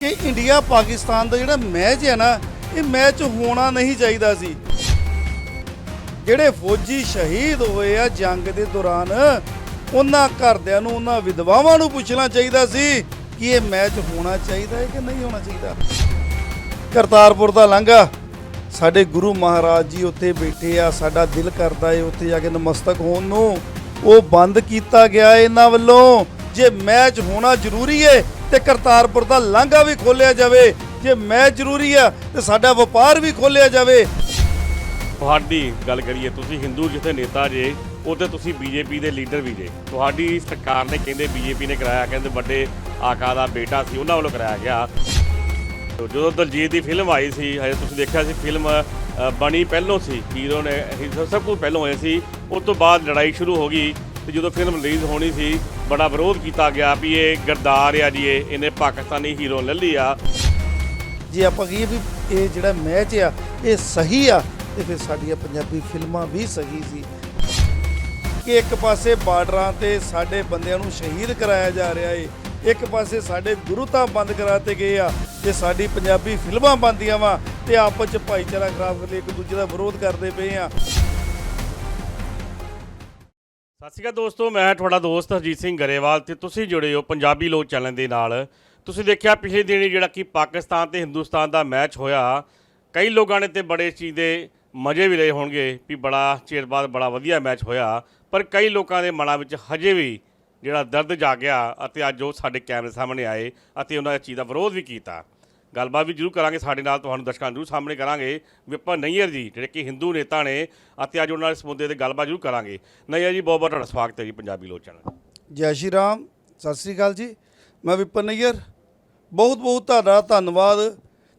ਕਿ ਇੰਡੀਆ ਪਾਕਿਸਤਾਨ ਦਾ ਜਿਹੜਾ ਮੈਚ ਹੈ ਨਾ, ਇਹ ਮੈਚ ਹੋਣਾ ਨਹੀਂ ਚਾਹੀਦਾ ਸੀ। ਜਿਹੜੇ ਫੌਜੀ ਸ਼ਹੀਦ ਹੋਏ ਆ ਜੰਗ ਦੇ ਦੌਰਾਨ, ਉਹਨਾਂ ਘਰਦਿਆਂ ਨੂੰ, ਉਹਨਾਂ ਵਿਧਵਾਵਾਂ ਨੂੰ ਪੁੱਛਣਾ ਚਾਹੀਦਾ ਸੀ ਕਿ ਇਹ ਮੈਚ ਹੋਣਾ ਚਾਹੀਦਾ ਹੈ ਕਿ ਨਹੀਂ ਹੋਣਾ ਚਾਹੀਦਾ। ਕਰਤਾਰਪੁਰ ਦਾ ਲਾਂਘਾ। ਸਾਡੇ ਗੁਰੂ ਮਹਾਰਾਜ ਜੀ ਉੱਥੇ ਬੈਠੇ ਆ, ਸਾਡਾ ਦਿਲ ਕਰਦਾ ਏ ਉੱਥੇ ਜਾ ਕੇ ਨਮਸਤਕ ਹੋਣ ਨੂੰ। ਉਹ ਬੰਦ ਕੀਤਾ ਗਿਆ ਇਹਨਾਂ ਵੱਲੋਂ। ਜੇ ਮੈਚ ਹੋਣਾ ਜ਼ਰੂਰੀ ਏ ਤੇ ਕਰਤਾਰਪੁਰ ਦਾ ਲਾਂਘਾ ਵੀ ਖੋਲਿਆ ਜਾਵੇ। ਜੇ ਮੈਂ ਜ਼ਰੂਰੀ ਆ, ਤੇ ਸਾਡਾ ਵਪਾਰ ਵੀ ਖੋਲਿਆ ਜਾਵੇ। ਤੁਹਾਡੀ ਗੱਲ ਕਰੀਏ, ਤੁਸੀਂ ਹਿੰਦੂ ਜਿੱਥੇ ਨੇਤਾ ਜੇ ਉਹਦੇ ਤੁਸੀਂ ਬੀਜੇਪੀ ਦੇ ਲੀਡਰ ਵੀ ਜੇ। ਤੁਹਾਡੀ ਸਰਕਾਰ ਨੇ ਕਹਿੰਦੇ ਬੀਜੇਪੀ ਨੇ ਕਰਾਇਆ, ਕਹਿੰਦੇ ਵੱਡੇ ਆਕਾ ਦਾ ਬੇਟਾ ਸੀ, ਉਹਨਾਂ ਵੱਲੋਂ ਕਰਾਇਆ ਗਿਆ। ਜਦੋਂ ਦਲਜੀਤ ਦੀ ਫਿਲਮ ਆਈ ਸੀ, ਹਜੇ ਤੁਸੀਂ ਦੇਖਿਆ ਸੀ ਫਿਲਮ ਬਣੀ ਪਹਿਲੋਂ ਸੀ, ਹੀਰੋ ਨੇ ਸਭ ਕੁਝ ਪਹਿਲੋਂ ਹੋਇਆ ਸੀ। ਉਸ ਤੋਂ ਬਾਅਦ ਲੜਾਈ ਸ਼ੁਰੂ ਹੋ ਗਈ। ਤੇ ਜਦੋਂ ਫਿਲਮ ਰਿਲੀਜ਼ ਹੋਣੀ ਸੀ, ਬੜਾ ਵਿਰੋਧ ਕੀਤਾ ਗਿਆ ਵੀ ਇਹ ਗਰਦਾਰ ਆ ਜੀ, ਇਹ ਇਹਨੇ ਪਾਕਿਸਤਾਨੀ ਹੀਰੋ ਲੈ ਲਈ ਆ। ਜੇ ਆਪਾਂ ਕਹੀਏ ਵੀ ਇਹ ਜਿਹੜਾ ਮੈਚ ਆ, ਇਹ ਸਹੀ ਆ, ਤੇ ਫਿਰ ਸਾਡੀਆਂ ਪੰਜਾਬੀ ਫਿਲਮਾਂ ਵੀ ਸਹੀ ਸੀ। ਕਿ ਇੱਕ ਪਾਸੇ ਬਾਰਡਰਾਂ ਤੇ ਸਾਡੇ ਬੰਦਿਆਂ ਨੂੰ ਸ਼ਹੀਦ ਕਰਾਇਆ ਜਾ ਰਿਹਾ ਏ, ਇੱਕ ਪਾਸੇ ਸਾਡੇ ਗੁਰੂ ਤਾਂ ਬੰਦ ਕਰਾਤੇ ਗਏ ਆ, ਤੇ ਸਾਡੀ ਪੰਜਾਬੀ ਫਿਲਮਾਂ ਬੰਦੀਆਂ ਵਾ, ਤੇ ਆਪਸ ਚ ਭਾਈਚਾਰਾ ਖਰਾਬ ਕਰ ਲਈ ਇੱਕ ਦੂਜੇ ਦਾ ਵਿਰੋਧ ਕਰਦੇ ਪਏ ਆ। ਸਤਿ ਸ਼੍ਰੀ ਅਕਾਲ ਦੋਸਤੋ, ਮੈਂ ਤੁਹਾਡਾ ਦੋਸਤ ਹਰਜੀਤ ਸਿੰਘ ਗਰੇਵਾਲ ਤੇ ਤੁਸੀਂ ਜੁੜੇ ਹੋ ਪੰਜਾਬੀ ਲੋਕ ਚੈਨਲ ਦੇ ਨਾਲ। ਤੁਸੀਂ ਦੇਖਿਆ ਪਿਛਲੇ ਦਿਨੀ ਜਿਹੜਾ ਕਿ ਪਾਕਿਸਤਾਨ ਤੇ ਹਿੰਦੁਸਤਾਨ ਦਾ ਮੈਚ ਹੋਇਆ, ਕਈ ਲੋਕਾਂ ਨੇ ਤੇ ਬੜੇ ਇਸ ਚੀਜ਼ ਦੇ ਮਜ਼ੇ ਵੀ ਲਏ ਹੋਣਗੇ ਵੀ ਬੜਾ ਚਿਰ ਬਾਅਦ ਬੜਾ ਵਧੀਆ ਮੈਚ ਹੋਇਆ, ਪਰ ਕਈ ਲੋਕਾਂ ਦੇ ਮਨਾਂ ਵਿੱਚ ਹਜੇ ਵੀ ਜਿਹੜਾ ਦਰਦ ਜਾਗਿਆ ਅਤੇ ਅੱਜ ਉਹ ਸਾਡੇ ਕੈਮਰੇ ਸਾਹਮਣੇ ਆਏ ਅਤੇ ਉਹਨਾਂ ਇਸ ਚੀਜ਼ ਦਾ ਵਿਰੋਧ ਵੀ ਕੀਤਾ। ਗੱਲਬਾਤ ਵੀ ਜ਼ਰੂਰ ਕਰਾਂਗੇ ਸਾਡੇ ਨਾਲ, ਤੁਹਾਨੂੰ ਦਰਸ਼ਕਾਂ ਨੂੰ ਜ਼ਰੂਰ ਸਾਹਮਣੇ ਕਰਾਂਗੇ। ਵਿਪਨ ਨਈਅਰ ਜੀ, ਜਿਹੜੇ ਕਿ ਹਿੰਦੂ ਨੇਤਾ ਨੇ, ਅਤੇ ਅੱਜ ਉਹਨਾਂ ਨਾਲ ਇਸ ਮੁੱਦੇ ਤੇ ਗੱਲਬਾਤ ਜ਼ਰੂਰ ਕਰਾਂਗੇ। ਨਈਅਰ ਜੀ, ਬਹੁਤ ਬਹੁਤ ਤੁਹਾਡਾ ਸਵਾਗਤ ਹੈ ਜੀ, ਪੰਜਾਬੀ ਲੋਕ ਜੈ ਸ਼੍ਰੀ ਰਾਮ, ਸਤਿ ਸ੍ਰੀ ਅਕਾਲ ਜੀ। ਮੈਂ ਵਿਪਨ ਨਈਅਰ। ਬਹੁਤ ਬਹੁਤ ਤੁਹਾਡਾ ਧੰਨਵਾਦ,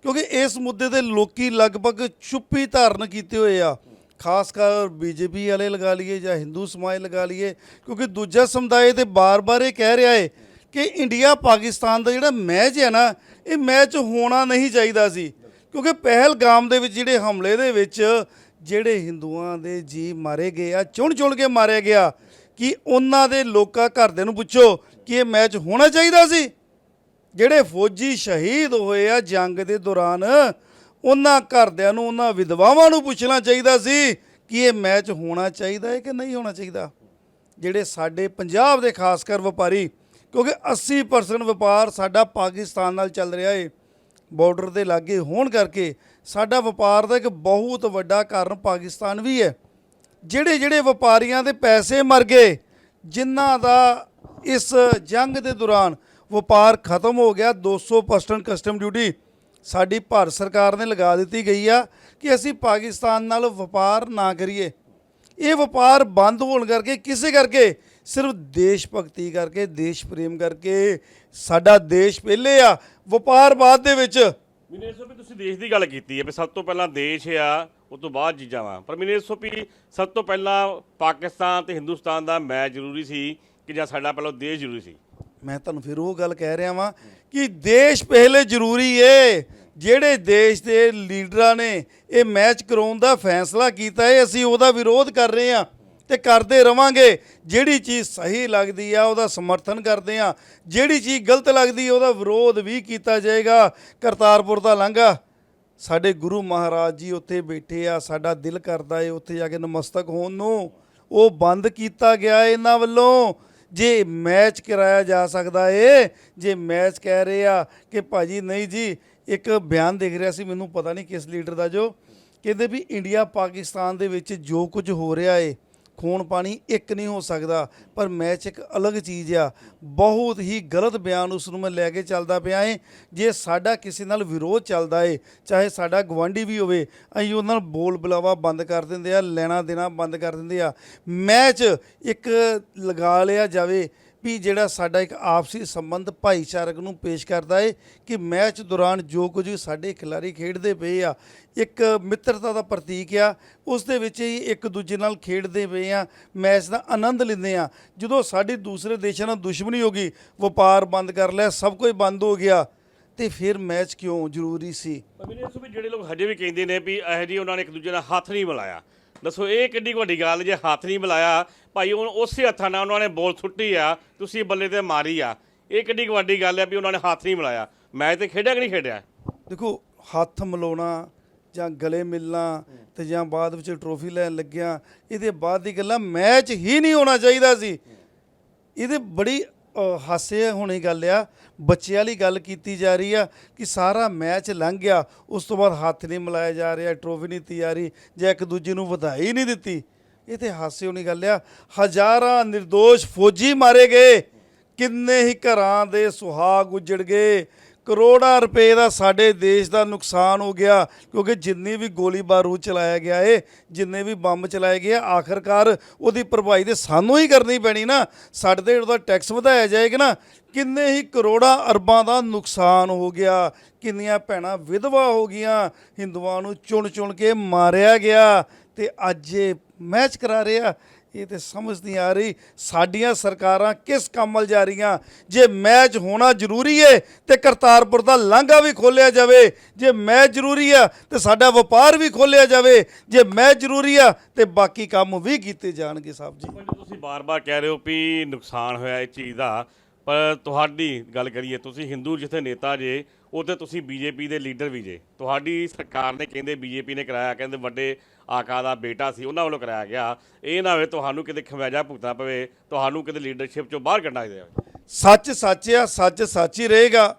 ਕਿਉਂਕਿ ਇਸ ਮੁੱਦੇ ਤੇ ਲੋਕੀ ਲਗਭਗ ਚੁੱਪੀ ਧਾਰਨ ਕੀਤੇ ਹੋਏ ਆ। ਖਾਸ ਕਰ ਬੀਜੇਪੀ ਵਾਲੇ ਲਗਾ ਲਈਏ ਜਾਂ ਹਿੰਦੂ ਸਮਾਜ ਲਗਾ ਲਈਏ, ਕਿਉਂਕਿ ਦੂਜਾ ਸਮੁਦਾਇ ਤੇ ਬਾਰ-ਬਾਰ ਇਹ ਕਹਿ ਰਿਹਾ ਏ ਕਿ ਇੰਡੀਆ ਪਾਕਿਸਤਾਨ ਦਾ ਜਿਹੜਾ ਮੈਚ ਹੈ ਨਾ ਇਹ ਮੈਚ ਹੋਣਾ ਨਹੀਂ ਚਾਹੀਦਾ ਸੀ। ਕਿਉਂਕਿ ਪਹਿਲਗਾਮ ਦੇ ਵਿੱਚ ਜਿਹੜੇ ਹਮਲੇ ਦੇ ਵਿੱਚ ਜਿਹੜੇ ਹਿੰਦੂਆਂ ਦੇ ਜੀ ਮਾਰੇ ਗਏ ਆ, ਚੁਣ ਚੁਣ ਕੇ ਮਾਰਿਆ ਗਿਆ, ਕਿ ਉਹਨਾਂ ਦੇ ਲੋਕਾਂ ਘਰਦਿਆਂ ਨੂੰ ਪੁੱਛੋ ਕਿ ਇਹ ਮੈਚ ਹੋਣਾ ਚਾਹੀਦਾ ਸੀ? ਜਿਹੜੇ ਫੌਜੀ ਸ਼ਹੀਦ ਹੋਏ ਆ ਜੰਗ ਦੇ ਦੌਰਾਨ, ਉਹਨਾਂ ਘਰਦਿਆਂ ਨੂੰ, ਉਹਨਾਂ ਵਿਧਵਾਵਾਂ ਨੂੰ ਪੁੱਛਣਾ ਚਾਹੀਦਾ ਸੀ ਕਿ ਇਹ ਮੈਚ ਹੋਣਾ ਚਾਹੀਦਾ ਹੈ ਕਿ ਨਹੀਂ ਹੋਣਾ ਚਾਹੀਦਾ। ਜਿਹੜੇ ਸਾਡੇ ਪੰਜਾਬ ਦੇ ਖਾਸ ਕਰ ਵਪਾਰੀ ਕਿਉਂਕਿ 80% ਵਪਾਰ ਸਾਡਾ ਪਾਕਿਸਤਾਨ ਨਾਲ ਚੱਲ ਰਿਹਾ ਏ। ਬਾਰਡਰ ਦੇ ਲਾਗੇ ਹੋਣ ਕਰਕੇ ਸਾਡਾ ਵਪਾਰ ਦਾ ਇੱਕ ਬਹੁਤ ਵੱਡਾ ਕਾਰਨ ਪਾਕਿਸਤਾਨ ਵੀ ਹੈ। ਜਿਹੜੇ ਜਿਹੜੇ ਵਪਾਰੀਆਂ ਦੇ ਪੈਸੇ ਮਰ ਗਏ, ਜਿਨ੍ਹਾਂ ਦਾ ਇਸ ਜੰਗ ਦੇ ਦੌਰਾਨ ਵਪਾਰ ਖਤਮ ਹੋ ਗਿਆ 200% ਕਸਟਮ ਡਿਊਟੀ ਸਾਡੀ ਭਾਰਤ ਸਰਕਾਰ ਨੇ ਲਗਾ ਦਿੱਤੀ ਗਈ ਆ ਕਿ ਅਸੀਂ ਪਾਕਿਸਤਾਨ ਨਾਲ ਵਪਾਰ ਨਾ ਕਰੀਏ। ਇਹ ਵਪਾਰ ਬੰਦ ਹੋਣ ਕਰਕੇ, ਕਿਸੇ ਕਰਕੇ ਸਿਰਫ ਦੇਸ਼ ਭਗਤੀ ਕਰਕੇ ਦੇਸ਼ ਪ੍ਰੇਮ ਕਰਕੇ ਸਾਡਾ ਦੇਸ਼ ਪਹਿਲੇ ਆ। ਵਪਾਰ ਬਾਅਦ ਦੇ ਵਿੱਚ। ਮੈਨੂੰ ਇਹ ਸੋ ਵੀ ਤੁਸੀਂ ਦੇਸ਼ ਦੀ ਗੱਲ ਕੀਤੀ ਹੈ ਵੀ ਸਭ ਤੋਂ ਪਹਿਲਾਂ ਦੇਸ਼ ਆ ਉਸ ਤੋਂ ਬਾਅਦ ਚੀਜ਼ਾਂ ਵਾ। ਪਰ ਮੈਨੂੰ ਇਹ ਸੋ ਵੀ ਸਭ ਤੋਂ ਪਹਿਲਾਂ ਪਾਕਿਸਤਾਨ ਤੇ ਹਿੰਦੁਸਤਾਨ ਦਾ ਮੈਚ ਜ਼ਰੂਰੀ ਸੀ ਕਿ ਜਾਂ ਸਾਡਾ ਪਹਿਲਾਂ ਦੇਸ਼ ਜ਼ਰੂਰੀ ਸੀ? ਮੈਂ ਤੁਹਾਨੂੰ ਫਿਰ ਉਹ ਗੱਲ ਕਹਿ ਰਿਹਾ ਵਾਂ ਕਿ ਦੇਸ਼ ਪਹਿਲੇ ਜ਼ਰੂਰੀ ਏ। ਜਿਹੜੇ ਦੇਸ਼ ਦੇ ਲੀਡਰਾਂ ਨੇ ਇਹ ਮੈਚ ਕਰਾਉਣ ਦਾ ਫੈਸਲਾ ਕੀਤਾ ਹੈ ਅਸੀਂ ਉਹਦਾ ਵਿਰੋਧ ਕਰ ਰਹੇ ਹਾਂ ਤੇ ਕਰਦੇ ਰਵਾਂਗੇ। ਜਿਹੜੀ ਚੀਜ਼ ਸਹੀ ਲੱਗਦੀ ਆ, ਉਹਦਾ ਸਮਰਥਨ ਕਰਦੇ ਆ। ਜਿਹੜੀ ਚੀਜ਼ ਗਲਤ ਲੱਗਦੀ ਆ ਉਹਦਾ ਵਿਰੋਧ ਵੀ ਕੀਤਾ ਜਾਏਗਾ। ਕਰਤਾਰਪੁਰ ਦਾ ਲਾਂਘਾ। ਸਾਡੇ ਗੁਰੂ ਮਹਾਰਾਜ ਜੀ ਉੱਥੇ ਬੈਠੇ ਆ, ਸਾਡਾ ਦਿਲ ਕਰਦਾ ਏ ਉੱਥੇ ਜਾ ਕੇ ਨਮਸਤਕ ਹੋਣ ਨੂੰ। ਉਹ ਬੰਦ ਕੀਤਾ ਗਿਆ ਇਹਨਾਂ ਵੱਲੋਂ। ਜੇ ਮੈਚ ਕਰਾਇਆ ਜਾ ਸਕਦਾ ਏ, ਜੇ ਮੈਚ ਕਹਿ ਰਹੇ ਆ ਕਿ ਭਾਜੀ ਨਹੀਂ ਜੀ, ਇੱਕ ਬਿਆਨ ਦੇਖ ਰਿਹਾ ਸੀ, ਮੈਨੂੰ ਪਤਾ ਨਹੀਂ ਕਿਸ ਲੀਡਰ ਦਾ ਜੋ। ਕਹਿੰਦੇ ਵੀ ਇੰਡੀਆ ਪਾਕਿਸਤਾਨ ਦੇ ਵਿੱਚ ਜੋ ਕੁਝ ਹੋ ਰਿਹਾ ਏ ਖੂਨ ਪਾਣੀ ਇੱਕ ਨਹੀਂ ਹੋ ਸਕਦਾ, ਪਰ ਮੈਚ ਇੱਕ ਅਲੱਗ ਚੀਜ਼ ਆ। ਬਹੁਤ ਹੀ ਗਲਤ ਬਿਆਨ ਉਸ ਨੂੰ ਮੈਂ ਲੈ ਕੇ ਚੱਲਦਾ ਪਿਆ ਏ। ਜੇ ਸਾਡਾ ਕਿਸੇ ਨਾਲ ਵਿਰੋਧ ਚੱਲਦਾ ਏ, ਚਾਹੇ ਸਾਡਾ ਗਵਾਂਢੀ ਵੀ ਹੋਵੇ, ਅਸੀਂ ਉਹਨਾਂ ਨਾਲ ਬੋਲ ਬੁਲਾਵਾ ਬੰਦ ਕਰ ਦਿੰਦੇ ਆ, ਲੈਣਾ ਦੇਣਾ ਬੰਦ ਕਰ ਦਿੰਦੇ ਆ। ਮੈਚ ਇੱਕ ਲਗਾ ਲਿਆ ਜਾਵੇ ਵੀ ਜਿਹੜਾ ਸਾਡਾ ਇੱਕ ਆਪਸੀ ਸੰਬੰਧ ਭਾਈਚਾਰਕ ਨੂੰ ਪੇਸ਼ ਕਰਦਾ ਏ ਕਿ ਮੈਚ ਦੌਰਾਨ ਜੋ ਕੁਝ ਸਾਡੇ ਖਿਡਾਰੀ ਖੇਡਦੇ ਪਏ ਆ, ਇੱਕ ਮਿੱਤਰਤਾ ਦਾ ਪ੍ਰਤੀਕ ਆ, ਉਸ ਦੇ ਵਿੱਚ ਹੀ ਇੱਕ ਦੂਜੇ ਨਾਲ ਖੇਡਦੇ ਪਏ ਆ, ਮੈਚ ਦਾ ਆਨੰਦ ਲੈਂਦੇ ਆ। ਜਦੋਂ ਸਾਡੀ ਦੂਸਰੇ ਦੇਸ਼ਾਂ ਨਾਲ ਦੁਸ਼ਮਣੀ ਹੋ ਗਈ, ਵਪਾਰ ਬੰਦ ਕਰ ਲਿਆ, ਸਭ ਕੁਝ ਬੰਦ ਹੋ ਗਿਆ, ਤੇ ਫਿਰ ਮੈਚ ਕਿਉਂ ਜ਼ਰੂਰੀ ਸੀ? ਮੈਨੂੰ ਇਹ ਸੋ ਜਿਹੜੇ ਲੋਕ ਹਜੇ ਵੀ ਕਹਿੰਦੇ ਨੇ ਵੀ ਇਹ ਜੀ ਉਹਨਾਂ ਨੇ ਇੱਕ ਦੂਜੇ ਨਾਲ ਹੱਥ ਨਹੀਂ ਮਿਲਾਇਆ। ਦੱਸੋ, ਇਹ ਕਿੰਨੀ ਵੱਡੀ ਗੱਲ, ਜੇ ਹੱਥ ਨਹੀਂ ਮਿਲਾਇਆ ਭਾਈ, ਉਹ ਉਸੇ ਹੱਥਾਂ ਨਾਲ ਉਹਨਾਂ ਨੇ ਬੋਲ ਸੁੱਟੀ ਆ, ਤੁਸੀਂ ਬੱਲੇ ਤੇ ਮਾਰੀ ਆ। ਇਹ ਕਿੱਡੀ ਕੁ ਵੱਡੀ ਗੱਲ ਹੈ ਵੀ ਉਹਨਾਂ ਨੇ ਹੱਥ ਨਹੀਂ ਮਿਲਾਇਆ। ਮੈਚ ਤੇ ਖੇਡਿਆ ਕਿ ਨਹੀਂ ਖੇਡਿਆ? ਦੇਖੋ, ਹੱਥ ਮਿਲਾਉਣਾ ਜਾਂ ਗਲੇ ਮਿਲਣਾ ਤੇ ਜਾਂ ਬਾਅਦ ਵਿੱਚ ਟਰੋਫੀ ਲੈਣ ਲੱਗਿਆ, ਇਹਦੇ ਬਾਅਦ ਦੀ ਗੱਲਾਂ ਮੈਚ ਹੀ ਨਹੀਂ ਹੋਣਾ ਚਾਹੀਦਾ ਸੀ। ਇਹਦੇ ਬੜੀ ਹਾਸੇ ਹੋਣੀ ਗੱਲ ਆ। ਬੱਚੇ ਵਾਲੀ ਗੱਲ ਕੀਤੀ ਜਾ ਰਹੀ ਆ ਕਿ ਸਾਰਾ ਮੈਚ ਲੰਘ ਗਿਆ, ਉਸ ਤੋਂ ਬਾਅਦ ਹੱਥ ਨਹੀਂ ਮਿਲਾਇਆ ਜਾ ਰਿਹਾ, ਟਰੋਫੀ ਨਹੀਂ ਦਿੱਤੀ ਜਾ ਰਹੀ ਜਾਂ ਇੱਕ ਦੂਜੇ ਨੂੰ ਵਧਾਈ ਨਹੀਂ ਦਿੱਤੀ। ਇਹ ਤੇ ਹਾਸੇ ਹੋਣੀ ਗੱਲ ਆ। ਹਜ਼ਾਰਾਂ નિર્ਦੋਸ਼ ਫੌਜੀ ਮਾਰੇ ਗਏ। ਕਿੰਨੇ ਹੀ ਘਰਾਂ ਦੇ ਸੁਹਾਗ ਉਜੜ ਗਏ। ਕਰੋੜਾਂ ਰੁਪਏ ਦਾ ਸਾਡੇ ਦੇਸ਼ ਦਾ ਨੁਕਸਾਨ ਹੋ ਗਿਆ ਕਿਉਂਕਿ ਜਿੰਨੀ ਵੀ ਗੋਲੀ ਬਾਰੂਦ ਚਲਾਇਆ ਗਿਆ ਏ ਜਿੰਨੇ ਵੀ ਬੰਬ ਚਲਾਏ ਗਏ ਆ, ਆਖਰਕਾਰ ਉਹਦੀ ਭਰਪਾਈ ਤੇ ਸਾਨੂੰ ਹੀ ਕਰਨੀ ਪੈਣੀ ਨਾ। ਸਾਡੇ ਤੇ ਉਹਦਾ ਟੈਕਸ ਵਧਾਇਆ ਜਾਏਗਾ ਨਾ। ਕਿੰਨੇ ਹੀ ਕਰੋੜਾਂ ਅਰਬਾਂ ਦਾ ਨੁਕਸਾਨ ਹੋ ਗਿਆ। ਕਿੰਨੀਆਂ ਭੈਣਾਂ ਵਿਧਵਾ ਹੋ ਗਈਆਂ। ਹਿੰਦੂਆਂ ਨੂੰ ਚੁਣ ਚੁਣ ਕੇ ਮਾਰਿਆ ਗਿਆ। ਤੇ ਅੱਜ ਇਹ ਮੈਚ ਕਰਾ ਰਿਹਾ ਇਹ ਤੇ ਸਮਝ ਨਹੀਂ ਆ ਰਹੀ, ਸਾਡੀਆਂ ਸਰਕਾਰਾਂ ਕਿਸ ਕੰਮ ਵੱਲ ਜਾ ਰਹੀਆਂ? ਜੇ ਮੈਚ ਹੋਣਾ ਜ਼ਰੂਰੀ ਏ, ਤੇ ਕਰਤਾਰਪੁਰ ਦਾ ਲਾਂਘਾ ਵੀ ਖੋਲਿਆ ਜਾਵੇ। ਜੇ ਮੈਚ ਜ਼ਰੂਰੀ ਆ, ਤੇ ਸਾਡਾ ਵਪਾਰ ਵੀ ਖੋਲਿਆ ਜਾਵੇ। ਜੇ ਮੈਚ ਜ਼ਰੂਰੀ ਆ, ਤੇ ਬਾਕੀ ਕੰਮ ਵੀ ਕੀਤੇ ਜਾਣਗੇ ਸਾਹਿਬ ਜੀ। ਤੁਸੀਂ ਬਾਰ-ਬਾਰ ਕਹਿ ਰਹੇ ਹੋ ਵੀ ਨੁਕਸਾਨ ਹੋਇਆ ਇਹ ਚੀਜ਼ ਦਾ, ਪਰ ਤੁਹਾਡੀ ਗੱਲ ਕਰੀਏ, ਤੁਸੀਂ ਹਿੰਦੂ ਜਿੱਥੇ ਨੇਤਾ ਜੇ ਉਹ ਤੇ ਤੁਸੀਂ ਬੀਜੇਪੀ ਦੇ ਲੀਡਰ ਵੀ ਜੇ। ਤੁਹਾਡੀ ਸਰਕਾਰ ਨੇ ਕਹਿੰਦੇ ਬੀਜੇਪੀ ਨੇ ਕਰਾਇਆ, ਕਹਿੰਦੇ ਵੱਡੇ ਆਕਾ ਦਾ ਬੇਟਾ ਸੀ, ਉਹਨਾਂ ਵੱਲੋਂ ਕਰਾਇਆ ਗਿਆ। ਇਹ ਨਾ ਹੋਵੇ ਤੁਹਾਨੂੰ ਕਿਤੇ ਖਮੈਜਾ ਭੁਗਤਣਾ ਪਵੇ, ਤੁਹਾਨੂੰ ਕਿਤੇ ਲੀਡਰਸ਼ਿਪ ਚੋਂ ਬਾਹਰ ਕੱਢਣਾ ਜਾਵੇ ਸੱਚ ਸੱਚ ਆ, ਸੱਚ ਸੱਚ ਹੀ ਰਹੇਗਾ।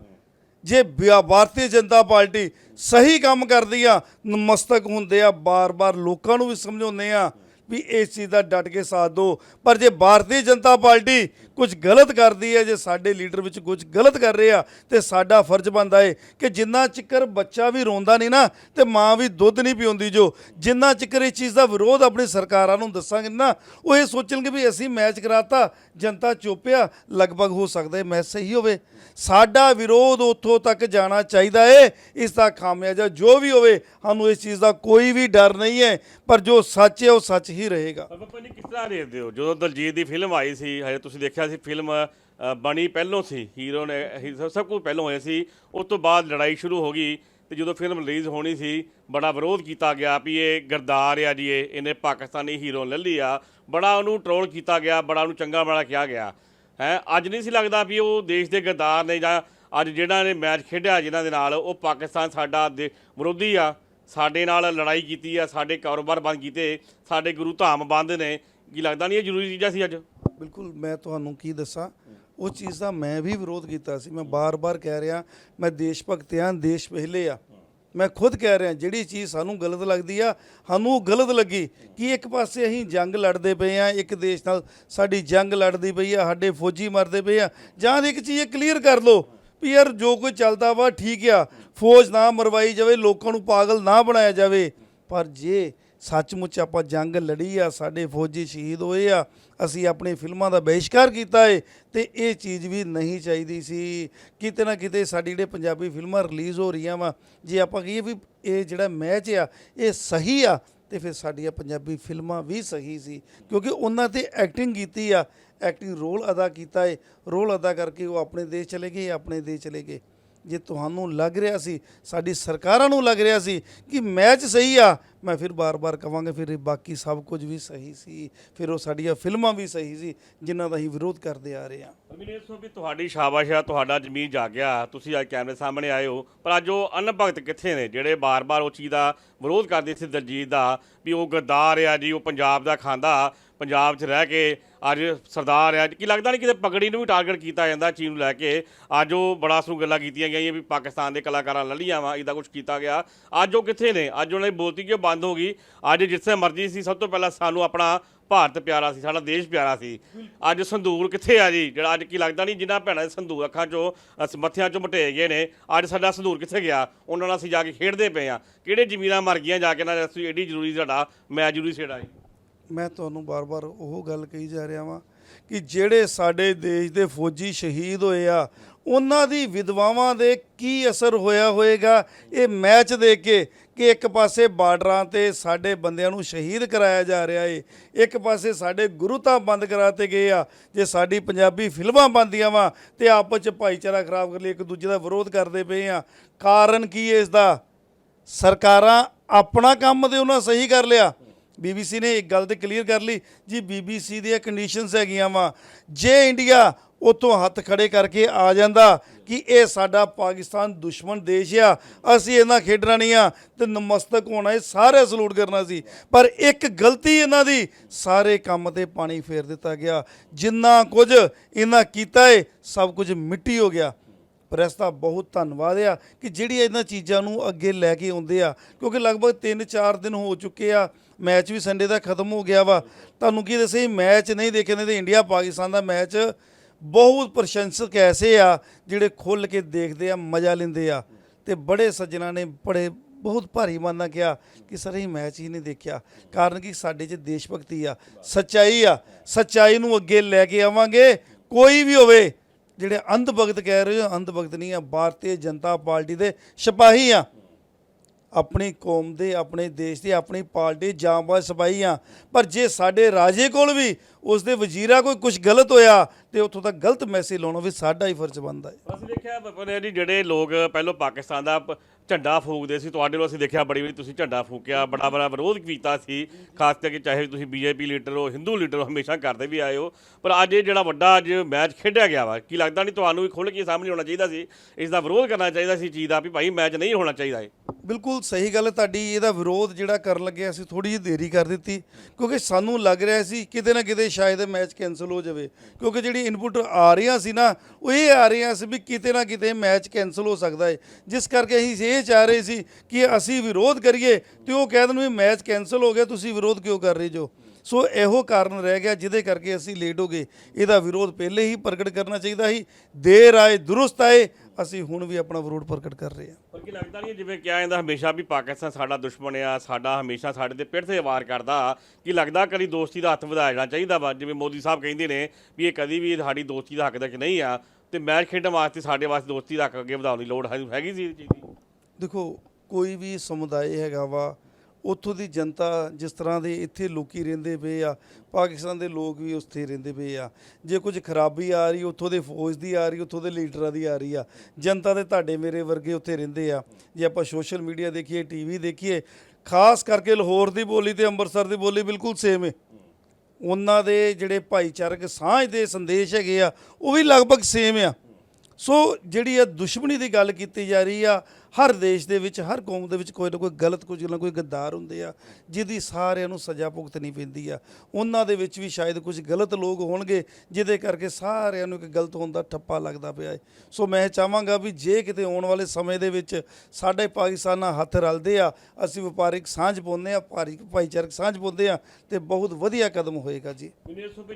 ਜੇ ਭਾਰਤੀ ਜਨਤਾ ਪਾਰਟੀ ਸਹੀ ਕੰਮ ਕਰਦੀ ਆ, ਨਮਸਤਕ ਹੁੰਦੇ ਆ, ਬਾਰ-ਬਾਰ ਲੋਕਾਂ ਨੂੰ ਵੀ ਸਮਝਾਉਂਦੇ ਆ। ਵੀ ਇਸ ਚੀਜ਼ ਦਾ ਡਟ ਕੇ ਸਾਥ ਦਿਓ ਪਰ ਜੇ ਭਾਰਤੀ ਜਨਤਾ ਪਾਰਟੀ ਕੁਝ ਗਲਤ ਕਰਦੀ ਹੈ, ਜੇ ਸਾਡੇ ਲੀਡਰ ਵਿੱਚ ਕੁਝ ਗਲਤ ਕਰ ਰਹੇ ਆ, ਤੇ ਸਾਡਾ ਫਰਜ਼ ਬਣਦਾ ਏ ਕਿ ਜਿੰਨਾ ਚਿਕਰ ਬੱਚਾ ਵੀ ਰੋਂਦਾ ਨਹੀਂ ਨਾ, ਤੇ ਮਾਂ ਵੀ ਦੁੱਧ ਨਹੀਂ ਪਿਉਂਦੀ ਜੋ। ਜਿੰਨਾ ਚਿਕਰ ਇਸ ਚੀਜ਼ ਦਾ ਵਿਰੋਧ ਆਪਣੀ ਸਰਕਾਰਾਂ ਨੂੰ ਦੱਸਾਂਗੇ ਨਾ, ਉਹ ਇਹ ਸੋਚਣਗੇ ਵੀ ਅਸੀਂ ਮੈਚ ਕਰਾਤਾ ਜਨਤਾ ਚੁੱਪਿਆ ਲਗਭਗ ਹੋ ਸਕਦਾ ਹੈ ਮੈਚ ਸਹੀ ਹੋਵੇ। ਸਾਡਾ ਵਿਰੋਧ ਉੱਥੋਂ ਤੱਕ ਜਾਣਾ ਚਾਹੀਦਾ ਏ, ਇਸ ਦਾ ਖਾਮਿਆਜਾ ਜੋ ਵੀ ਹੋਵੇ, ਸਾਨੂੰ ਇਸ ਚੀਜ਼ ਦਾ ਕੋਈ ਵੀ ਡਰ ਨਹੀਂ ਹੈ, ਪਰ ਜੋ ਸੱਚ ਹੈ ਉਹ ਸੱਚ ਹੀ ਰਹੇਗਾ। ਬਾਬਾ ਜੀ, ਕਿਸ ਤਰ੍ਹਾਂ ਦੇਖਦੇ ਹੋ? ਜਦੋਂ ਦਲਜੀਤ ਦੀ ਫਿਲਮ ਆਈ ਸੀ, ਹਜੇ ਤੁਸੀਂ ਦੇਖਿਆ ਸੀ ਫਿਲਮ ਬਣੀ ਪਹਿਲੋਂ ਸੀ ਹੀਰੋ ਨੇ ਸਭ- ਸਭ ਕੁਝ ਪਹਿਲੋਂ ਹੋਇਆ ਸੀ, ਉਸ ਤੋਂ ਬਾਅਦ ਲੜਾਈ ਸ਼ੁਰੂ ਹੋ ਗਈ ਤੇ ਜਦੋਂ ਫਿਲਮ ਰਿਲੀਜ਼ ਹੋਣੀ ਸੀ, ਬੜਾ ਵਿਰੋਧ ਕੀਤਾ ਗਿਆ ਵੀ ਇਹ ਗਰਦਾਰ ਆ ਜੀ, ਇਹ ਇਹਨੇ ਪਾਕਿਸਤਾਨੀ ਹੀਰੋ ਲੈ ਲਈ ਆ। ਬੜਾ ਉਹਨੂੰ ਟ੍ਰੋਲ ਕੀਤਾ ਗਿਆ, ਬੜਾ ਉਹਨੂੰ ਚੰਗਾ ਬੜਾ ਕਿਹਾ ਗਿਆ। ਹੈ, ਅੱਜ ਨਹੀਂ ਸੀ ਲੱਗਦਾ ਵੀ ਉਹ ਦੇਸ਼ ਦੇ ਗਰਦਾਰ ਨੇ ਜਾਂ ਅੱਜ ਜਿਹੜਾ ਨੇ ਮੈਚ ਖੇਡਿਆ ਜਿਨ੍ਹਾਂ ਦੇ ਨਾਲ, ਉਹ ਪਾਕਿਸਤਾਨ ਸਾਡਾ ਦੇ ਵਿਰੋਧੀ ਆ। ਸਾਡੇ ਨਾਲ ਲੜਾਈ ਕੀਤੀ ਆ, ਸਾਡੇ ਕਾਰੋਬਾਰ ਬੰਦ ਕੀਤੇ, ਸਾਡੇ ਗੁਰੂ ਧਾਮ ਬੰਦ ਨੇ। ਕੀ ਲੱਗਦਾ ਨਹੀਂ ਇਹ ਜ਼ਰੂਰੀ ਚੀਜ਼ਾਂ ਸੀ ਅੱਜ? ਬਿਲਕੁਲ, ਮੈਂ ਤੁਹਾਨੂੰ ਕੀ ਦੱਸਾਂ ਉਹ ਚੀਜ਼ ਦਾ ਮੈਂ ਵੀ ਵਿਰੋਧ ਕੀਤਾ ਸੀ। ਮੈਂ ਬਾਰ-ਬਾਰ ਕਹਿ ਰਿਹਾ, ਮੈਂ ਦੇਸ਼ ਭਗਤ ਹਾਂ, ਦੇਸ਼ ਪਹਿਲੇ ਆ ਮੈਂ ਖੁਦ ਕਹਿ ਰਿਹਾ, ਜਿਹੜੀ ਚੀਜ਼ ਸਾਨੂੰ ਗਲਤ ਲੱਗਦੀ ਆ, ਸਾਨੂੰ ਉਹ ਗਲਤ ਲੱਗੀ। ਕਿ ਇੱਕ ਪਾਸੇ ਅਸੀਂ ਜੰਗ ਲੜਦੇ ਪਏ ਆ ਇੱਕ ਦੇਸ਼ ਨਾਲ ਸਾਡੀ ਜੰਗ ਲੜਦੀ ਪਈ ਆ, ਸਾਡੇ ਫੌਜੀ ਮਰਦੇ ਪਏ ਆ। ਜਾਂ ਦੀ ਇੱਕ ਚੀਜ਼ ਇਹ ਕਲੀਅਰ ਕਰ ਲਓ ਵੀ ਯਾਰ ਜੋ ਕੋਈ ਚੱਲਦਾ ਵਾ ਠੀਕ ਆ, ਫੌਜ ਨਾ ਮਰਵਾਈ ਜਾਵੇ, ਲੋਕਾਂ ਨੂੰ ਪਾਗਲ ਨਾ ਬਣਾਇਆ ਜਾਵੇ। ਪਰ ਜੇ ਸੱਚਮੁੱਚ ਆਪਾਂ ਜੰਗ ਲੜੀ ਆ, ਸਾਡੇ ਫੌਜੀ ਸ਼ਹੀਦ ਹੋਏ ਆ, ਅਸੀਂ ਆਪਣੀ ਫਿਲਮਾਂ ਦਾ ਬਹਿਸ਼ਕਾਰ ਕੀਤਾ ਏ ਤੇ ਇਹ ਚੀਜ਼ ਵੀ ਨਹੀਂ ਚਾਹੀਦੀ ਸੀ। ਕਿਤੇ ਨਾ ਕਿਤੇ ਸਾਡੀ ਜਿਹੜੇ ਪੰਜਾਬੀ ਫਿਲਮਾਂ ਰਿਲੀਜ਼ ਹੋ ਰਹੀਆਂ ਵਾ, ਜੇ ਆਪਾਂ ਕਹੀਏ ਵੀ ਇਹ ਜਿਹੜਾ ਮੈਚ ਆ, ਇਹ ਸਹੀ ਆ, ਤੇ ਫਿਰ ਸਾਡੀਆਂ ਪੰਜਾਬੀ ਫਿਲਮਾਂ ਵੀ ਸਹੀ ਸੀ, ਕਿਉਂਕਿ ਉਹਨਾਂ ਤੇ ਐਕਟਿੰਗ ਕੀਤੀ ਆ ਐਕਟਿੰਗ ਰੋਲ ਅਦਾ ਕੀਤਾ ਏ ਰੋਲ ਅਦਾ ਕਰਕੇ ਉਹ ਆਪਣੇ ਦੇਸ਼ ਚਲੇ ਗਏ, ਆਪਣੇ ਦੇਸ਼ ਚਲੇ ਗਏ। ਜੇ ਤੁਹਾਨੂੰ ਲੱਗ ਰਿਹਾ ਸੀ, ਸਾਡੀ ਸਰਕਾਰਾਂ ਨੂੰ ਲੱਗ ਰਿਹਾ ਸੀ ਕਿ ਮੈਚ ਸਹੀ ਆ ਮੈਂ ਫਿਰ ਬਾਰ-ਬਾਰ ਕਵਾਂਗਾ ਫਿਰ ਇਹ ਬਾਕੀ ਸਭ ਕੁਝ ਵੀ ਸਹੀ ਸੀ, ਫਿਰ ਉਹ ਸਾਡੀਆਂ ਫਿਲਮਾਂ ਵੀ ਸਹੀ ਸੀ, ਜਿਨ੍ਹਾਂ ਦਾ ਅਸੀਂ ਵਿਰੋਧ ਕਰਦੇ ਆ ਰਹੇ ਹਾਂ। ਮੈਨੂੰ ਇਹ ਦੱਸੋ ਵੀ ਤੁਹਾਡੀ ਸ਼ਾਬਾਸ਼ ਆ, ਤੁਹਾਡਾ ਜ਼ਮੀਰ ਜਾਗਿਆ ਤੁਸੀਂ ਅੱਜ ਕੈਮਰੇ ਸਾਹਮਣੇ ਆਏ ਹੋ, ਪਰ ਅੱਜ ਉਹ ਅਨਭਗਤ ਕਿੱਥੇ ਨੇ, ਜਿਹੜੇ ਬਾਰ-ਬਾਰ ਉਹ ਚੀਜ਼ ਦਾ ਵਿਰੋਧ ਕਰਦੇ ਸੀ ਦਲਜੀਤ ਦਾ, ਵੀ ਉਹ ਗੱਦਾਰ ਆ ਜੀ, ਉਹ ਪੰਜਾਬ ਦਾ ਖਾਂਦਾ, ਪੰਜਾਬ 'ਚ ਰਹਿ ਕੇ ਅੱਜ ਸਰਦਾਰ ਆ, ਕੀ ਲੱਗਦਾ ਨਹੀਂ ਕਿਤੇ ਪਗੜੀ ਨੂੰ ਵੀ ਟਾਰਗੇਟ ਕੀਤਾ ਜਾਂਦਾ ਚੀਜ਼ ਨੂੰ ਲੈ ਕੇ, ਅੱਜ ਉਹ ਬੜਾ ਸੂ ਗੱਲਾਂ ਕੀਤੀਆਂ ਗਈਆਂ ਵੀ ਪਾਕਿਸਤਾਨ ਦੇ ਕਲਾਕਾਰਾਂ ਲੜੀਆਂ ਵਾ ਇਹਦਾ ਕੁਝ ਕੀਤਾ ਗਿਆ, ਅੱਜ ਉਹ ਕਿੱਥੇ ਨੇ, ਅੱਜ ਉਹਨਾਂ ਦੀ ਬੋਲਤੀ ਕਿਉਂ ਬੰਦ ਹੋ ਗਈ। ਅੱਜ ਜਿੱਥੇ ਮਰਜ਼ੀ ਸੀ, ਸਭ ਤੋਂ ਪਹਿਲਾਂ ਸਾਨੂੰ ਆਪਣਾ ਭਾਰਤ ਪਿਆਰਾ ਸੀ, ਸਾਡਾ ਦੇਸ਼ ਪਿਆਰਾ ਸੀ। ਅੱਜ ਸੰਦੂਰ ਕਿੱਥੇ ਆ ਜੀ? ਜਿਹੜਾ ਅੱਜ ਕੀ ਲੱਗਦਾ ਨਹੀਂ, ਜਿਨ੍ਹਾਂ ਭੈਣਾਂ ਦੇ ਸੰਦੂਰ ਅੱਖਾਂ 'ਚੋਂ, ਅਸ ਮੱਥਿਆਂ 'ਚੋਂ ਮਟੇ ਗਏ ਨੇ, ਅੱਜ ਸਾਡਾ ਸੰਦੂਰ ਕਿੱਥੇ ਗਿਆ? ਉਹਨਾਂ ਨਾਲ ਅਸੀਂ ਜਾ ਕੇ ਖੇਡਦੇ ਪਏ ਆ। ਕਿਹੜੇ ਜ਼ਮੀਰਾਂ ਮਰ ਗਈਆਂ ਜਾ ਕੇ ਨਾਲ ਅਸੀਂ ਏਡੀ ਜ਼ਰੂਰੀ ਸਾਡਾ ਮੈਚ ਜ਼ਰੂਰੀ ਸੇੜਾ ਜੀ। ਮੈਂ ਤੁਹਾਨੂੰ ਬਾਰ-ਬਾਰ ਉਹ ਗੱਲ ਕਹੀ ਜਾ ਰਿਹਾ ਵਾਂ ਕਿ ਜਿਹੜੇ ਸਾਡੇ ਦੇਸ਼ ਦੇ ਫੌਜੀ ਸ਼ਹੀਦ ਹੋਏ ਆ ਉਹਨਾਂ ਦੀ ਵਿਧਵਾਵਾਂ ਦੇ ਕੀ ਅਸਰ ਹੋਇਆ ਹੋਏਗਾ? ਇਹ ਮੈਚ ਦੇਖ ਕੇ ਕਿ ਇੱਕ ਪਾਸੇ ਬਾਰਡਰਾਂ ਤੇ ਸਾਡੇ ਬੰਦਿਆਂ ਨੂੰ ਸ਼ਹੀਦ ਕਰਾਇਆ ਜਾ ਰਿਹਾ ਏ, ਇੱਕ ਪਾਸੇ ਸਾਡੇ ਗੁਰੂ ਤਾਂ ਬੰਦ ਕਰਾਤੇ ਗਏ ਆ, ਜੇ ਸਾਡੀ ਪੰਜਾਬੀ ਫਿਲਮਾਂ ਬਣਦੀਆਂ ਵਾ ਤੇ ਆਪਸ ਚ ਭਾਈਚਾਰਾ ਖਰਾਬ ਕਰ ਲਈ ਇੱਕ ਦੂਜੇ ਦਾ ਵਿਰੋਧ ਕਰਦੇ ਪਏ ਆ। ਕਾਰਨ ਕੀ ਹੈ ਇਸ ਦਾ ਸਰਕਾਰਾਂ ਆਪਣਾ ਕੰਮ ਤੇ ਉਹਨਾਂ ਸਹੀ ਕਰ ਲਿਆ। ਬੀਬੀਸੀ ਨੇ ਇੱਕ ਗੱਲ ਤੇ ਕਲੀਅਰ ਕਰ ਲਈ, ਜੀ ਬੀਬੀਸੀ ਦੀਆਂ ਕੰਡੀਸ਼ਨਸ ਹੈਗੀਆਂ ਵਾ। ਜੇ ਇੰਡੀਆ ਉੱਥੋਂ ਹੱਥ ਖੜੇ ਕਰਕੇ ਆ ਜਾਂਦਾ ਕਿ ਇਹ ਸਾਡਾ ਪਾਕਿਸਤਾਨ ਦੁਸ਼ਮਣ ਦੇਸ਼ ਆ, ਅਸੀਂ ਇਹਨਾਂ ਖੇਡਣਾ ਨਹੀਂ ਆ ਤੇ ਨਮਸਤਕ ਹੋਣਾ, ਇਹ ਸਾਰੇ ਸਲੂਟ ਕਰਨਾ ਸੀ। ਪਰ ਇੱਕ ਗਲਤੀ ਇਹਨਾਂ ਦੀ, ਸਾਰੇ ਕੰਮ ਤੇ ਪਾਣੀ ਫੇਰ ਦਿੱਤਾ ਗਿਆ। ਜਿੰਨਾ ਕੁਝ ਇਹਨਾਂ ਕੀਤਾ ਏ, ਸਭ ਕੁਝ ਮਿੱਟੀ ਹੋ ਗਿਆ। ਪ੍ਰੈਸ ਦਾ ਬਹੁਤ ਧੰਨਵਾਦ ਆ ਕਿ ਜਿਹੜੀ ਇਹਨਾਂ ਚੀਜ਼ਾਂ ਨੂੰ ਅੱਗੇ ਲੈ ਕੇ ਆਉਂਦੇ ਆ, ਕਿਉਂਕਿ ਲਗਭਗ 3-4 ਦਿਨ ਹੋ ਚੁੱਕੇ ਆ, ਮੈਚ ਵੀ ਸੰਡੇ ਦਾ ਖਤਮ ਹੋ ਗਿਆ ਵਾ। ਤੁਹਾਨੂੰ ਕੀ ਦੱਸੇ ਮੈਚ ਨਹੀਂ ਦੇਖੇ ਨੇ ਤੇ ਇੰਡੀਆ ਪਾਕਿਸਤਾਨ ਦਾ ਮੈਚ ਬਹੁਤ ਪ੍ਰਸ਼ੰਸਕ ਐਸੇ ਆ ਜਿਹੜੇ ਖੁੱਲ ਕੇ ਦੇਖਦੇ ਆ, ਮਜ਼ਾ ਲੈਂਦੇ ਆ ਤੇ ਬੜੇ ਸੱਜਣਾ ਨੇ ਬੜੇ, ਬਹੁਤ ਭਾਰੀ ਮਾਨਾ ਕਿਹਾ ਕਿ ਸਰ ਇਹ ਮੈਚ ਹੀ ਨਹੀਂ ਦੇਖਿਆ। ਕਾਰਨ ਕਿ ਸਾਡੇ 'ਚ ਦੇਸ਼ ਭਗਤੀ ਆ, ਸੱਚਾਈ ਆ, ਸੱਚਾਈ ਨੂੰ ਅੱਗੇ ਲੈ ਕੇ ਆਵਾਂਗੇ, ਕੋਈ ਵੀ ਹੋਵੇ, ਜਿਹੜੇ ਅੰਧ ਭਗਤ ਕਹਿ ਰਹੇ ਹੋ, ਅੰਧ ਭਗਤ ਨਹੀਂ ਆ, ਭਾਰਤੀ ਜਨਤਾ ਪਾਰਟੀ ਦੇ ਸਿਪਾਹੀ ਆ। ਆਪਣੀ ਕੌਮ ਦੇ, ਆਪਣੇ ਦੇਸ਼ ਦੇ, ਆਪਣੀ ਪਾਰਟੀ ਜਾਂਬਾਜ਼ ਸਿਪਾਹੀ ਆ। ਪਰ ਜੇ ਸਾਡੇ ਰਾਜੇ ਕੋਲ ਵੀ ਉਸ ਦੇ ਵਜ਼ੀਰਾ ਕੋਈ ਕੁਝ ਗਲਤ ਹੋਇਆ ਤੇ ਉੱਥੋਂ ਤੱਕ ਗਲਤ ਮੈਸੇਜ ਲਾਉਣਾ ਵੀ ਸਾਡਾ ਹੀ ਫਰਜ਼ ਬਣਦਾ ਹੈ। ਅਸੀਂ ਦੇਖਿਆ ਬਪਨੇ ਜੀ ਜਿਹੜੇ ਲੋਕ ਪਹਿਲਾਂ ਪਾਕਿਸਤਾਨ ਦਾ ਝੰਡਾ ਫੂਕਦੇ ਸੀ ਤੁਹਾਡੇ ਨੂੰ ਅਸੀਂ ਦੇਖਿਆ ਬੜੀ ਵਾਰੀ ਤੁਸੀਂ ਝੰਡਾ ਫੂਕਿਆ ਬੜਾ ਬੜਾ ਵਿਰੋਧ ਕੀਤਾ ਸੀ ਖਾਸ ਕਰਕੇ ਚਾਹੇ ਤੁਸੀਂ ਬੀਜੇਪੀ ਲੀਡਰ ਹੋ ਹਿੰਦੂ ਲੀਡਰ ਹੋ ਹਮੇਸ਼ਾ ਕਰਦੇ ਵੀ ਆਏ ਹੋ। ਪਰ ਅੱਜ ਇਹ ਜਿਹੜਾ ਵੱਡਾ ਅੱਜ ਮੈਚ ਖੇਡਿਆ ਗਿਆ ਵਾ ਕੀ ਲੱਗਦਾ ਨਹੀਂ ਤੁਹਾਨੂੰ ਵੀ ਖੁੱਲ੍ਹ ਕੇ ਸਾਹਮਣੇ ਹੋਣਾ ਚਾਹੀਦਾ ਸੀ? ਇਸ ਦਾ ਵਿਰੋਧ ਕਰਨਾ ਚਾਹੀਦਾ ਸੀ ਚੀਜ਼ ਦਾ ਵੀ ਭਾਈ ਮੈਚ ਨਹੀਂ ਹੋਣਾ ਚਾਹੀਦਾ ਇਹ। ਬਿਲਕੁਲ ਸਹੀ ਗੱਲ ਹੈ ਤੁਹਾਡੀ ਇਹਦਾ ਵਿਰੋਧ ਜਿਹੜਾ ਕਰਨ ਲੱਗੇ ਅਸੀਂ ਥੋੜੀ ਜਿਹੀ ਦੇਰੀ ਕਰ ਦਿੱਤੀ ਕਿਉਂਕਿ ਸਾਨੂੰ ਲੱਗ ਰਿਹਾ ਸੀ ਕਿਤੇ ਨਾ ਕਿਤੇ ਸ਼ਾਇਦ ਇਹ ਮੈਚ ਕੈਨਸਲ ਹੋ ਜਾਵੇ। ਕਿਉਂਕਿ ਜਿਹੜੀ ਇਨਪੁਟ ਆ ਰਹੀਆਂ ਸੀ ਨਾ, ਉਹ ਇਹ ਆ ਰਹੀਆਂ ਸੀ ਵੀ ਕਿਤੇ ਨਾ ਕਿਤੇ ਮੈਚ ਕੈਨਸਲ ਹੋ ਸਕਦਾ ਹੈ ਜਿਸ ਕਰਕੇ ਅਸੀਂ ਇਹ ਚਾਹ ਰਹੇ ਸੀ ਕਿ ਅਸੀਂ ਵਿਰੋਧ ਕਰੀਏ ਤੇ ਉਹ ਕਹਿ ਦੇਣ ਵੀ ਮੈਚ ਕੈਨਸਲ ਹੋ ਗਿਆ, ਤੁਸੀਂ ਵਿਰੋਧ ਕਿਉਂ ਕਰ ਰਹੇ ਜੋ? ਸੋ ਇਹੋ ਕਾਰਨ ਰਹਿ ਗਿਆ ਜਿਹਦੇ ਕਰਕੇ ਅਸੀਂ ਲੇਟ ਹੋ ਗਏ। ਇਹਦਾ ਵਿਰੋਧ ਪਹਿਲੇ ਹੀ ਪ੍ਰਗਟ ਕਰਨਾ ਚਾਹੀਦਾ ਸੀ। ਦੇਰ ਆਏ, ਦੁਰਸਤ ਆਏ ਅਸੀਂ ਹੁਣ ਵੀ ਆਪਣਾ ਵਿਰੋਧ ਪ੍ਰਗਟ ਕਰ ਰਹੇ ਹਾਂ। ਪਰ ਕੀ ਲੱਗਦਾ ਨਹੀਂ ਜਿਵੇਂ ਕਿਹਾ ਜਾਂਦਾ ਹਮੇਸ਼ਾ ਵੀ ਪਾਕਿਸਤਾਨ ਸਾਡਾ ਦੁਸ਼ਮਣ ਆ ਸਾਡਾ ਹਮੇਸ਼ਾ ਸਾਡੇ ਤੇ ਪਿੱਠ ਤੇ ਵਾਰ ਕਰਦਾ। ਕੀ ਲੱਗਦਾ ਕਦੀ ਦੋਸਤੀ ਦਾ ਹੱਥ ਵਧਾਇਆ ਜਾਣਾ ਚਾਹੀਦਾ ਵਾ ਜਿਵੇਂ ਮੋਦੀ ਸਾਹਿਬ ਕਹਿੰਦੇ ਨੇ ਵੀ ਇਹ ਕਦੀ ਵੀ ਸਾਡੀ ਦੋਸਤੀ ਦਾ ਹੱਕਦਾਰ ਨਹੀਂ ਆ ਤੇ ਮੈਚ ਖੇਡਣ ਵਾਸਤੇ ਸਾਡੇ ਵਾਸਤੇ ਦੋਸਤੀ ਦਾ ਹੱਕ ਅੱਗੇ ਵਧਾਉਣ ਦੀ ਲੋੜ ਹੈਗੀ ਸੀ ਇਹ ਚੀਜ਼ ਦੀ? ਦੇਖੋ ਕੋਈ ਵੀ ਸਮੁਦਾਇ ਹੈਗਾ ਵਾ ਉੱਥੋਂ ਦੀ ਜਨਤਾ ਜਿਸ ਤਰ੍ਹਾਂ ਦੇ ਇੱਥੇ ਲੋਕੀ ਰਹਿੰਦੇ ਪਏ ਆ, ਪਾਕਿਸਤਾਨ ਦੇ ਲੋਕ ਵੀ ਉੱਥੇ ਰਹਿੰਦੇ ਪਏ ਆ। ਜੇ ਕੁਝ ਖਰਾਬੀ ਆ ਰਹੀ, ਉੱਥੋਂ ਦੇ ਫੌਜ ਦੀ ਆ ਰਹੀ, ਉੱਥੋਂ ਦੇ ਲੀਡਰਾਂ ਦੀ ਆ ਰਹੀ ਆ, ਜਨਤਾ ਦੇ ਤੁਹਾਡੇ ਮੇਰੇ ਵਰਗੇ ਉੱਥੇ ਰਹਿੰਦੇ ਆ। ਜੇ ਆਪਾਂ ਸੋਸ਼ਲ ਮੀਡੀਆ ਦੇਖੀਏ ਟੀਵੀ ਦੇਖੀਏ, ਖਾਸ ਕਰਕੇ ਲਾਹੌਰ ਦੀ ਬੋਲੀ ਤੇ ਅੰਮ੍ਰਿਤਸਰ ਦੀ ਬੋਲੀ ਬਿਲਕੁਲ ਸੇਮ ਹੈ ਉਹਨਾਂ ਦੇ ਜਿਹੜੇ ਭਾਈਚਾਰਕ ਸਾਂਝ ਦੇ ਸੰਦੇਸ਼ ਹੈਗੇ ਆ, ਉਹ ਵੀ ਲਗਭਗ ਸੇਮ ਆ। ਸੋ ਜਿਹੜੀ ਇਹ ਦੁਸ਼ਮਣੀ ਦੀ ਗੱਲ ਕੀਤੀ ਜਾ ਰਹੀ ਆ, ਹਰ ਦੇਸ਼ ਦੇ ਵਿੱਚ, ਹਰ ਕੌਮ ਦੇ ਵਿੱਚ ਕੋਈ ਨਾ ਕੋਈ ਗਲਤ ਕੁਝ ਨਾ ਕੋਈ ਗੱਦਾਰ ਹੁੰਦੇ ਆ, ਜਿਹਦੀ ਸਾਰਿਆਂ ਨੂੰ ਸਜ਼ਾ ਭੁਗਤਣੀ ਪੈਂਦੀ ਆ। ਉਹਨਾਂ ਦੇ ਵਿੱਚ ਵੀ ਸ਼ਾਇਦ ਕੁਝ ਗਲਤ ਲੋਕ ਹੋਣਗੇ, ਜਿਹਦੇ ਕਰਕੇ ਸਾਰਿਆਂ ਨੂੰ ਇੱਕ ਗਲਤ ਹੋਣ ਦਾ ਠੱਪਾ ਲੱਗਦਾ ਪਿਆ ਹੈ ਸੋ ਮੈਂ ਚਾਹਾਂਗਾ ਵੀ ਜੇ ਕਿਤੇ ਆਉਣ ਵਾਲੇ ਸਮੇਂ ਦੇ ਵਿੱਚ ਸਾਡੇ ਪਾਕਿਸਤਾਨ ਨਾਲ ਹੱਥ ਰਲਦੇ ਆ, ਅਸੀਂ ਵਪਾਰਿਕ ਸਾਂਝ ਪਾਉਂਦੇ ਆ ਭਾਰੀ ਭਾਈਚਾਰਕ ਸਾਂਝ ਪਾਉਂਦੇ ਆ, ਤੇ ਬਹੁਤ ਵਧੀਆ ਕਦਮ ਹੋਏਗਾ ਜੀ।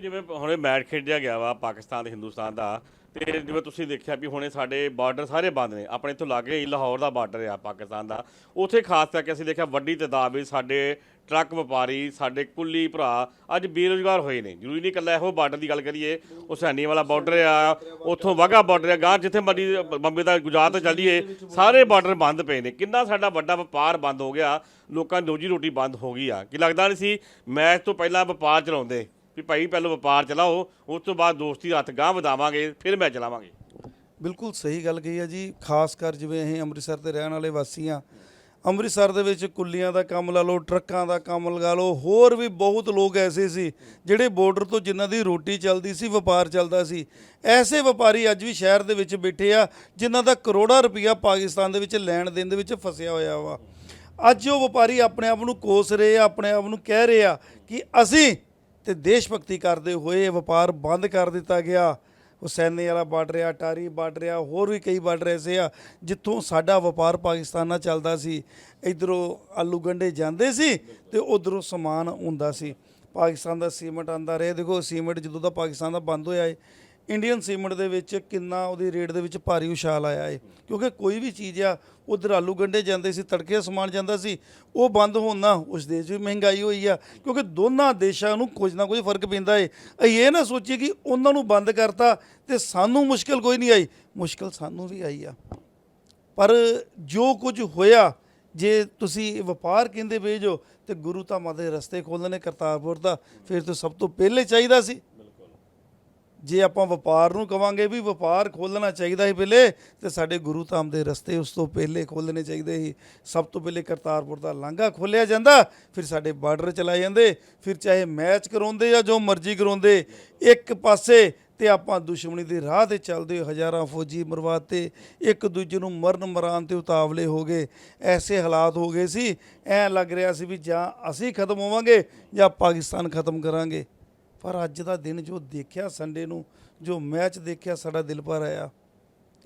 ਜਿਵੇਂ ਹੁਣੇ ਮੈਚ ਖੇਡਿਆ ਗਿਆ ਵਾ, ਪਾਕਿਸਤਾਨ ਤੇ ਹਿੰਦੁਸਤਾਨ ਦਾ ਤੇ ਜਿਵੇਂ ਤੁਸੀਂ ਦੇਖਿਆ ਵੀ ਹੁਣੇ ਸਾਡੇ ਬਾਰਡਰ ਸਾਰੇ ਬੰਦ ਨੇ। ਆਪਣੇ ਇੱਥੋਂ ਲਾਗੇ ਹੀ ਲਾਹੌਰ ਦਾ ਬਾਰਡਰ ਆ, ਪਾਕਿਸਤਾਨ ਦਾ। ਉੱਥੇ ਖਾਸ ਕਰਕੇ ਅਸੀਂ ਦੇਖਿਆ ਵੱਡੀ ਤਾਦਾਦ ਵਿੱਚ ਸਾਡੇ ਟਰੱਕ ਵਪਾਰੀ, ਸਾਡੇ ਕੁੱਲੀ ਭਰਾ ਅੱਜ ਬੇਰੁਜ਼ਗਾਰ ਹੋਏ ਨੇ। ਜ਼ਰੂਰੀ ਨਹੀਂ ਇਕੱਲਾ ਇਹੋ ਬਾਰਡਰ ਦੀ ਗੱਲ ਕਰੀਏ। ਹੁਸੈਨੀ ਵਾਲਾ ਬਾਰਡਰ ਆ, ਉੱਥੋਂ ਵਾਹਗਾ ਬਾਰਡਰ ਆ ਗਾਂ ਜਿੱਥੇ ਮਰਜ਼ੀ ਬੰਬੇ ਦਾ ਗੁਜਰਾਤ ਤੋਂ ਚੱਲੀਏ, ਸਾਰੇ ਬਾਰਡਰ ਬੰਦ ਪਏ ਨੇ। ਕਿੰਨਾ ਸਾਡਾ ਵੱਡਾ ਵਪਾਰ ਬੰਦ ਹੋ ਗਿਆ, ਲੋਕਾਂ ਦੀ ਰੋਜੀ ਰੋਟੀ ਬੰਦ ਹੋ ਗਈ ਆ। ਕਿ ਲੱਗਦਾ ਨਹੀਂ ਸੀ ਮੈਚ ਤੋਂ ਪਹਿਲਾਂ ਵਪਾਰ ਚਲਾਉਂਦੇ। ਵੀ ਭਾਈ ਪਹਿਲਾਂ ਵਪਾਰ ਚਲਾਓ, ਉਸ ਤੋਂ ਬਾਅਦ ਦੋਸਤੀ ਹੱਥ ਗਾਂ ਵਧਾਵਾਂਗੇ, ਫਿਰ ਮੈਂ ਚਲਾਵਾਂਗੇ। ਬਿਲਕੁਲ ਸਹੀ ਗੱਲ ਕਹੀ ਆ ਜੀ, ਖਾਸ ਕਰ ਜਿਵੇਂ ਅਸੀਂ ਅੰਮ੍ਰਿਤਸਰ ਦੇ ਰਹਿਣ ਵਾਲੇ ਵਾਸੀ ਆ। ਅੰਮ੍ਰਿਤਸਰ ਦੇ ਵਿੱਚ ਕੁੱਲੀਆਂ ਦਾ ਕੰਮ ਲਾ ਲਓ, ਟਰੱਕਾਂ ਦਾ ਕੰਮ ਲਗਾ ਲਓ, ਹੋਰ ਵੀ ਬਹੁਤ ਲੋਕ ਐਸੇ ਸੀ, ਜਿਹੜੇ ਬਾਰਡਰ ਤੋਂ ਜਿਨ੍ਹਾਂ ਦੀ ਰੋਟੀ ਚੱਲਦੀ ਸੀ, ਵਪਾਰ ਚੱਲਦਾ ਸੀ। ਐਸੇ ਵਪਾਰੀ ਅੱਜ ਵੀ ਸ਼ਹਿਰ ਦੇ ਵਿੱਚ ਬੈਠੇ ਆ, ਜਿਨ੍ਹਾਂ ਦਾ ਕਰੋੜਾਂ ਰੁਪਈਆ ਪਾਕਿਸਤਾਨ ਦੇ ਵਿੱਚ ਲੈਣ ਦੇਣ ਦੇ ਵਿੱਚ ਫਸਿਆ ਹੋਇਆ ਵਾ। ਅੱਜ ਉਹ ਵਪਾਰੀ ਆਪਣੇ ਆਪ ਨੂੰ ਕੋਸ ਰਹੇ ਆ, ਆਪਣੇ ਆਪ ਨੂੰ ਕਹਿ ਰਹੇ ਆ ਕਿ ਅਸੀਂ ਤੇ ਦੇਸ਼ ਭਗਤੀ ਕਰਦੇ ਹੋਏ ਵਪਾਰ ਬੰਦ ਕਰ ਦਿੱਤਾ ਗਿਆ। ਹੁਸੈਨੇ ਵਾਲਾ ਬਾਰਡਰ ਆ ਟਾਰੀ ਬਾਰਡਰ ਆ ਹੋਰ ਵੀ ਕਈ ਬਾਰਡਰ ਐਸੇ ਆ, ਜਿੱਥੋਂ ਸਾਡਾ ਵਪਾਰ ਪਾਕਿਸਤਾਨ ਨਾਲ ਚੱਲਦਾ ਸੀ, ਇਧਰੋਂ ਆਲੂ ਗੰਡੇ ਜਾਂਦੇ ਸੀ ਤੇ ਉਧਰੋਂ ਸਮਾਨ ਹੁੰਦਾ ਸੀ। ਪਾਕਿਸਤਾਨ ਦਾ ਸੀਮੈਂਟ ਆਂਦਾ ਰਿਹਾ। ਦੇਖੋ, ਸੀਮੈਂਟ ਜਦੋਂ ਦਾ ਪਾਕਿਸਤਾਨ ਦਾ ਬੰਦ ਹੋਇਆ ਏ ਇੰਡੀਅਨ ਸੀਮੈਂਟ ਦੇ ਵਿੱਚ ਕਿੰਨਾ ਉਹਦੀ ਰੇਟ ਦੇ ਵਿੱਚ ਭਾਰੀ ਉਛਾਲ ਆਇਆ ਏ। ਕਿਉਂਕਿ ਕੋਈ ਵੀ ਚੀਜ਼ ਆ ਉਹ ਦਰਾਲੂ ਗੰਡੇ ਜਾਂਦੇ ਸੀ, ਤੜਕੇ ਦਾ ਸਮਾਨ ਜਾਂਦਾ ਸੀ, ਉਹ ਬੰਦ ਹੋਣ ਨਾਲ ਉਸ ਦੇਸ਼ 'ਚ ਵੀ ਮਹਿੰਗਾਈ ਹੋਈ ਆ। ਕਿਉਂਕਿ ਦੋਨਾਂ ਦੇਸ਼ਾਂ ਨੂੰ ਕੁਝ ਨਾ ਕੁਝ ਫ਼ਰਕ ਪੈਂਦਾ ਏ। ਅਸੀਂ ਇਹ ਨਾ ਸੋਚੀਏ ਕਿ ਉਹਨਾਂ ਨੂੰ ਬੰਦ ਕਰਤਾ ਤੇ ਸਾਨੂੰ ਮੁਸ਼ਕਲ ਕੋਈ ਨਹੀਂ ਆਈ। ਮੁਸ਼ਕਲ ਸਾਨੂੰ ਵੀ ਆਈ ਆ। ਪਰ ਜੋ ਕੁਝ ਹੋਇਆ, ਜੇ ਤੁਸੀਂ ਵਪਾਰ ਕਹਿੰਦੇ ਪਏ ਜੋ, ਤੇ ਗੁਰੂ ਧਾਮਾਂ ਦੇ ਰਸਤੇ ਖੋਲ੍ਹਣੇ ਕਰਤਾਰਪੁਰ ਦਾ, ਫਿਰ ਤਾਂ ਸਭ ਤੋਂ ਪਹਿਲੇ ਚਾਹੀਦਾ ਸੀ। ਜੇ ਆਪਾਂ ਵਪਾਰ ਨੂੰ ਕਵਾਂਗੇ ਵੀ ਵਪਾਰ ਖੋਲਣਾ ਚਾਹੀਦਾ ਸੀ ਪਹਿਲੇ, ਤੇ ਸਾਡੇ ਗੁਰੂ ਧਾਮ ਦੇ ਰਸਤੇ ਉਸ ਤੋਂ ਪਹਿਲੇ ਖੋਲਣੇ ਚਾਹੀਦੇ ਸੀ। ਸਭ ਤੋਂ ਪਹਿਲੇ ਕਰਤਾਰਪੁਰ ਦਾ ਲਾਂਘਾ ਖੋਲਿਆ ਜਾਂਦਾ, ਫਿਰ ਸਾਡੇ ਬਾਰਡਰ ਚਲਾਏ ਜਾਂਦੇ, ਫਿਰ ਚਾਹੇ ਮੈਚ ਕਰਾਉਂਦੇ ਜਾਂ ਜੋ ਮਰਜ਼ੀ ਕਰਾਉਂਦੇ, ਇੱਕ ਪਾਸੇ ਤੇ ਆਪਾਂ ਦੁਸ਼ਮਣੀ ਦੇ ਰਾਹ ਤੇ ਚੱਲਦੇ ਹੋਏ ਹਜ਼ਾਰਾਂ ਫੌਜੀ ਮਰਵਾਤੇ, ਇੱਕ ਦੂਜੇ ਨੂੰ ਮਰਨ ਮਰਾਨ ਤੇ ਉਤਾਵਲੇ ਹੋ ਗਏ। ਐਸੇ ਹਾਲਾਤ ਹੋ ਗਏ ਸੀ, ਐ ਲੱਗ ਰਿਹਾ ਸੀ ਵੀ ਜਾਂ ਅਸੀਂ ਖਤਮ ਹੋਵਾਂਗੇ ਜਾਂ ਪਾਕਿਸਤਾਨ ਖਤਮ ਕਰਾਂਗੇ। ਪਰ ਅੱਜ ਦਾ ਦਿਨ ਜੋ ਦੇਖਿਆ ਸੰਡੇ ਨੂੰ, ਜੋ ਮੈਚ ਦੇਖਿਆ ਸਾਡਾ ਦਿਲ ਭਰ ਆਇਆ।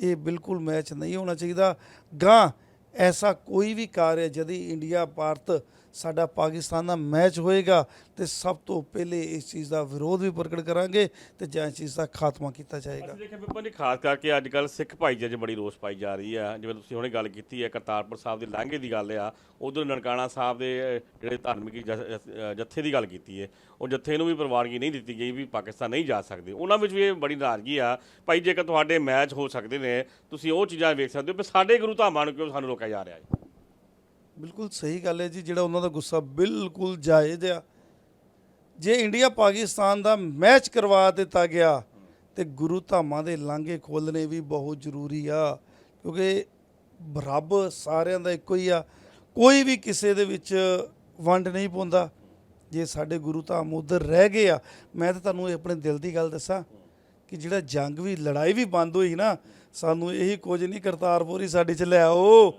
ਇਹ ਬਿਲਕੁਲ ਮੈਚ ਨਹੀਂ ਹੋਣਾ ਚਾਹੀਦਾ। ਗਾਂ ਐਸਾ ਕੋਈ ਵੀ ਕਾਰਜ ਜਦ ਇੰਡੀਆ ਭਾਰਤ ਸਾਡਾ ਪਾਕਿਸਤਾਨ ਦਾ ਮੈਚ ਹੋਏਗਾ ਤੇ ਸਭ ਤੋਂ ਪਹਿਲੇ ਇਸ ਚੀਜ਼ ਦਾ ਵਿਰੋਧ ਵੀ ਪ੍ਰਗਟ ਕਰਾਂਗੇ ਤੇ ਜਾਂ ਇਸ ਚੀਜ਼ ਦਾ ਖਾਤਮਾ ਕੀਤਾ ਜਾਏਗਾ। ਅਸੀਂ ਦੇਖਿਆ ਵਿਪਨ ਜੀ ਖਾਸ ਕਰਕੇ ਅੱਜ ਕੱਲ ਸਿੱਖ ਭਾਈਚਾਰੇ 'ਚ ਬੜੀ ਰੋਸ ਪਾਈ ਜਾ ਰਹੀ ਆ। ਜਿਵੇਂ ਤੁਸੀਂ ਹੁਣੇ ਗੱਲ ਕੀਤੀ ਹੈ ਕਰਤਾਰਪੁਰ ਸਾਹਿਬ ਦੇ ਲਾਂਘੇ ਦੀ ਗੱਲ ਆ, ਉਧਰ ਨਨਕਾਣਾ ਸਾਹਿਬ ਦੇ ਜਿਹੜੇ ਧਾਰਮਿਕ ਜੱਥੇ ਦੀ ਗੱਲ ਕੀਤੀ ਹੈ ਉਹ ਜੱਥੇ ਨੂੰ ਵੀ ਪ੍ਰਵਾਨਗੀ ਨਹੀਂ ਦਿੱਤੀ ਗਈ ਵੀ ਪਾਕਿਸਤਾਨ ਨਹੀਂ ਜਾ ਸਕਦੇ। ਉਹਨਾਂ ਵਿੱਚ ਵੀ ਇਹ ਬੜੀ ਨਾਰਾਜ਼ਗੀ ਆ, ਭਾਈ ਜੇਕਰ ਤੁਹਾਡੇ ਮੈਚ ਹੋ ਸਕਦੇ ਨੇ, ਤੁਸੀਂ ਉਹ ਚੀਜ਼ਾਂ ਵੇਖ ਸਕਦੇ ਹੋ, ਵੀ ਸਾਡੇ ਗੁਰੂ ਧਾਮਾਂ ਨੂੰ ਕਿਉਂ ਸਾਨੂੰ ਰੋਕਿਆ ਜਾ ਰਿਹਾ ਹੈ? ਬਿਲਕੁਲ ਸਹੀ ਗੱਲ ਹੈ ਜੀ, ਜਿਹੜਾ ਉਹਨਾਂ ਦਾ ਗੁੱਸਾ ਬਿਲਕੁਲ ਜਾਇਜ਼ ਆ। ਜੇ ਇੰਡੀਆ ਪਾਕਿਸਤਾਨ ਦਾ ਮੈਚ ਕਰਵਾ ਦਿੱਤਾ ਗਿਆ, ਤੇ ਗੁਰੂ ਧਾਮਾਂ ਦੇ ਲਾਂਘੇ ਖੋਲਣੇ ਵੀ ਬਹੁਤ ਜ਼ਰੂਰੀ ਆ, ਕਿਉਂਕਿ ਰੱਬ ਸਾਰਿਆਂ ਦਾ ਇੱਕੋ ਹੀ ਆ। ਕੋਈ ਵੀ ਕਿਸੇ ਦੇ ਵਿੱਚ ਵੰਡ ਨਹੀਂ ਪਾਉਂਦਾ। ਜੇ ਸਾਡੇ ਗੁਰੂ ਧਾਮ ਉਧਰ ਰਹਿ ਗਏ ਆ, ਮੈਂ ਤਾਂ ਤੁਹਾਨੂੰ ਇਹ ਆਪਣੇ ਦਿਲ ਦੀ ਗੱਲ ਦੱਸਾਂ ਕਿ ਜਿਹੜਾ ਜੰਗ ਵੀ, ਲੜਾਈ ਵੀ ਬੰਦ ਹੋਈ ਨਾ, ਸਾਨੂੰ ਇਹੀ ਕੁਝ ਨਹੀਂ ਕਰਤਾਰਪੁਰ ਹੀ ਸਾਡੇ ਚ ਲੈ ਆਓ।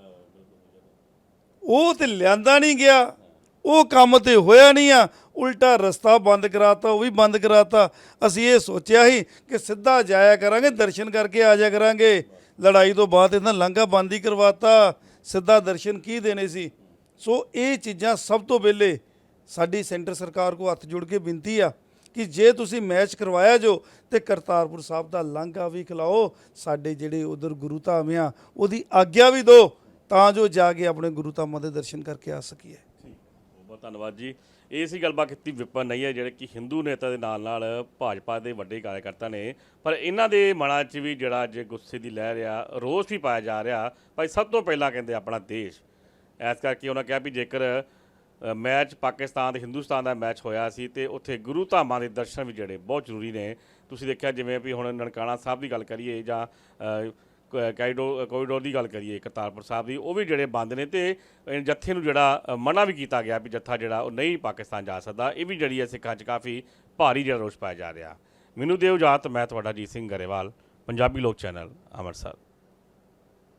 ਉਹ ਤੇ ਲਿਆਂਦਾ ਨਹੀਂ ਗਿਆ। ਉਹ ਕੰਮ ਤੇ ਹੋਇਆ ਨਹੀਂ ਆ। ਉਲਟਾ ਰਸਤਾ ਬੰਦ ਕਰਾਤਾ, ਉਹ ਵੀ ਬੰਦ ਕਰਾਤਾ। ਅਸੀਂ ਇਹ ਸੋਚਿਆ ਸੀ ਕਿ ਸਿੱਧਾ ਜਾਇਆ ਕਰਾਂਗੇ, ਦਰਸ਼ਨ ਕਰਕੇ ਆ ਜਾਇਆ ਕਰਾਂਗੇ। ਲੜਾਈ ਤੋਂ ਬਾਅਦ ਇਹਨਾਂ ਲੰਘਾ ਬੰਦ ਹੀ ਕਰਵਾਤਾ। ਸਿੱਧਾ ਦਰਸ਼ਨ ਕੀ ਦੇਣੇ ਸੀ? ਸੋ ਇਹ ਚੀਜ਼ਾਂ ਸਭ ਤੋਂ ਪਹਿਲੇ ਸਾਡੀ ਸੈਂਟਰ ਸਰਕਾਰ ਕੋ ਹੱਥ ਜੋੜ ਕੇ ਬੇਨਤੀ ਆ ਕਿ ਜੇ ਤੁਸੀਂ ਮੈਚ ਕਰਵਾਇਆ ਜੋ ਤੇ ਕਰਤਾਰਪੁਰ ਸਾਹਿਬ ਦਾ ਲਾਂਘਾ ਵੀ ਖਿਲਾਓ। ਸਾਡੇ ਜਿਹੜੇ ਉਧਰ ਗੁਰੂ ਧਾਮ ਆ, ਉਹਦੀ ਆਗਿਆ ਵੀ ਦਿਓ। ਤਾਂ ਜੋ ਜਾ ਕੇ ਆਪਣੇ ਗੁਰੂ ਧਾਮਾਂ ਦੇ ਦਰਸ਼ਨ ਕਰਕੇ ਆ ਸਕੀਏ। ਬਹੁਤ ਬਹੁਤ ਧੰਨਵਾਦ ਜੀ। ਇਹ ਸੀ ਗੱਲਬਾਤ ਕੀਤੀ ਵਿਪਨ ਨਹੀਂ ਹੈ ਜਿਹੜੇ ਕਿ ਹਿੰਦੂ ਨੇਤਾ ਦੇ ਨਾਲ ਨਾਲ ਭਾਜਪਾ ਦੇ ਵੱਡੇ ਕਾਰਜਕਰਤਾ ਨੇ। ਪਰ ਇਹਨਾਂ ਦੇ ਮਨਾਂ 'ਚ ਵੀ ਜਿਹੜਾ ਅੱਜ ਗੁੱਸੇ ਦੀ ਲਹਿਰ ਆ, ਰੋਸ ਵੀ ਪਾਇਆ ਜਾ ਰਿਹਾ। ਭਾਈ, ਸਭ ਤੋਂ ਪਹਿਲਾਂ ਕਹਿੰਦੇ ਆਪਣਾ ਦੇਸ਼। ਐਸ ਕਰਕੇ ਉਹਨਾਂ ਕਿਹਾ ਵੀ ਜੇਕਰ ਮੈਚ ਪਾਕਿਸਤਾਨ ਤੇ ਹਿੰਦੁਸਤਾਨ ਦਾ ਮੈਚ ਹੋਇਆ ਸੀ ਤੇ ਉੱਥੇ ਗੁਰੂ ਧਾਮਾਂ ਦੇ ਦਰਸ਼ਨ ਵੀ ਜਿਹੜੇ ਬਹੁਤ ਜ਼ਰੂਰੀ ਨੇ। ਤੁਸੀਂ ਦੇਖਿਆ ਜਿਵੇਂ ਵੀ ਹੁਣ ਨਨਕਾਣਾ ਸਾਹਿਬ ਦੀ ਗੱਲ ਕਰੀਏ ਜਾਂ ਕਾਈਡੋ ਕੋਰੀਡੋਰ ਦੀ ਗੱਲ ਕਰੀਏ ਕਰਤਾਰਪੁਰ ਸਾਹਿਬ ਦੀ, ਉਹ ਵੀ ਜਿਹੜੇ ਬੰਦ ਨੇ ਤੇ ਇਹ ਜੱਥੇ ਨੂੰ ਜਿਹੜਾ ਮਨਾ ਵੀ ਕੀਤਾ ਗਿਆ ਵੀ ਜੱਥਾ ਜਿਹੜਾ ਉਹ ਨਹੀਂ ਪਾਕਿਸਤਾਨ ਜਾ ਸਕਦਾ। ਇਹ ਵੀ ਜਿਹੜੀ ਹੈ ਸਿੱਖਾਂ 'ਚ ਕਾਫੀ ਭਾਰੀ ਜਿਹੜਾ ਰੋਸ ਪਾਇਆ ਜਾ ਰਿਹਾ। ਮੈਨੂੰ ਦਿਓ ਜਾਤ, ਮੈਂ ਤੁਹਾਡਾ ਜੀਤ ਸਿੰਘ ਗਰੇਵਾਲ, ਪੰਜਾਬੀ ਲੋਕ ਚੈਨਲ, ਅੰਮ੍ਰਿਤਸਰ।